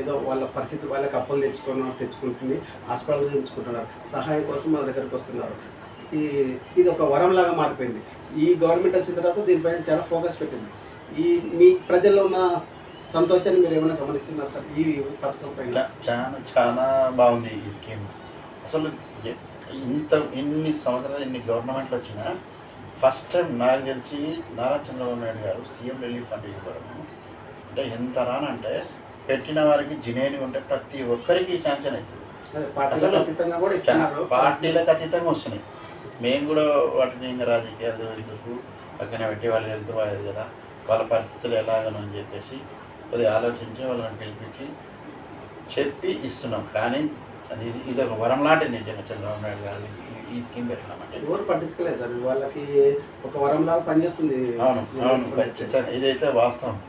ఏదో వాళ్ళ పరిస్థితి వాళ్ళకి అప్పులు తెచ్చుకొని తెచ్చుకుంటుంది హాస్పిటల్ తెచ్చుకుంటున్నారు సహాయం కోసం మన దగ్గరికి వస్తున్నారు. ఈ ఇది ఒక వరంలాగా మారిపోయింది. ఈ గవర్నమెంట్ వచ్చిన తర్వాత దీనిపైన చాలా ఫోకస్ పెట్టింది. ఈ మీ ప్రజల్లో ఉన్న సంతోషాన్ని మీరు ఏమైనా గమనిస్తున్నారు సార్? ఈ పథకం పైన? చాలా చాలా బాగుంది ఈ స్కీమ్. అసలు ఇంత ఇన్ని సంవత్సరాలు ఇన్ని గవర్నమెంట్లు వచ్చినా ఫస్ట్ టైం నాకు తెలిసి నారా చంద్రబాబు నాయుడు గారు సీఎం రిలీఫ్ ఫండ్ ఇవ్వడం అంటే ఎంత రానంటే పెట్టిన వారికి జినేని ఉంటే ప్రతి ఒక్కరికి శాంక్షన్ అవుతుంది. పార్టీలకు అతీతంగా వస్తున్నాయి. మేము కూడా వాటిని ఇంకా రాజకీయాలు ఎందుకు? పక్కన పెట్టి వాళ్ళు వెళ్తూ పోయేది కదా. వాళ్ళ పరిస్థితులు ఎలాగను అని చెప్పేసి కొద్దిగా ఆలోచించి వాళ్ళని పిలిపించి చెప్పి ఇస్తున్నాం. కానీ అది ఇది- ఒక వరం లాంటిది నిజంగా చంద్రబాబు నాయుడు గారు ఈ- స్కీమ్ పెట్టినామంటే ఎవరు పట్టించుకోలేదు సార్. వాళ్ళకి ఒక వరంలాగా పనిచేస్తుంది. అవును అవును ఖచ్చితంగా. ఇదైతే వాస్తవం.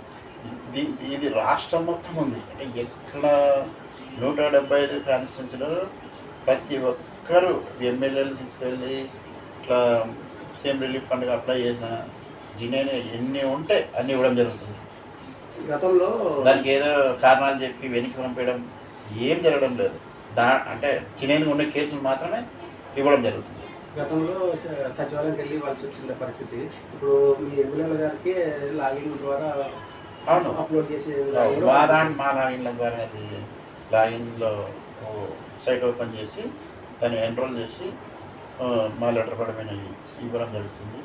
ఇది ఇది రాష్ట్రం మొత్తం ఉంది. అంటే ఎక్కడ నూట డెబ్బై ఐదు కాన్స్టిట్యున్సీలో ప్రతి ఒక్కరు ఎమ్మెల్యేలు తీసుకెళ్ళి ఇట్లా సీఎం రిలీఫ్ ఫండ్కి అప్లై చేసిన జినేని ఎన్ని ఉంటే అన్ని ఇవ్వడం జరుగుతుంది. గతంలో దానికి ఏదో కారణాలు చెప్పి వెనక్కి పంపించడం ఏం జరగడం లేదు. దా అంటే జినేని ఉండే కేసులు మాత్రమే ఇవ్వడం జరుగుతుంది. గతంలో సచివాలయంకి వెళ్ళి వాళ్ళకి వచ్చిన పరిస్థితి. ఇప్పుడు మీ ఎమ్మెల్యేల గారికి లాగిన్ ద్వారా అవును. అప్లోడ్ చేసే మా మా లాగిన్ల ద్వారా అది లాగిన్లో సైట్ ఓపెన్ చేసి దాన్ని ఎన్రోల్ చేసి మా లెటర్ పడమైన ఇవ్వడం జరుగుతుంది.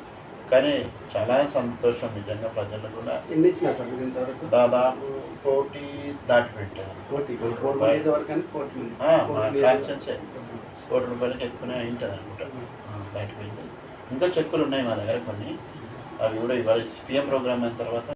కానీ చాలా సంతోషం నిజంగా ప్రజలు కూడా. ఎన్ని ఇచ్చినారు సార్ మీరు ఇంతవరకు? దాదాపు కోటి దాటి పెట్టారు. కోటి వరకు కోటి కోటి రూపాయలకి ఎక్కువనే ఉంటుంది అనుకుంటా. దాటిపోయింది ఇంకా చెక్కులు ఉన్నాయి మా దగ్గర కొన్ని. అవి కూడా ఇవాళ పిఎం ప్రోగ్రామ్ అయిన తర్వాత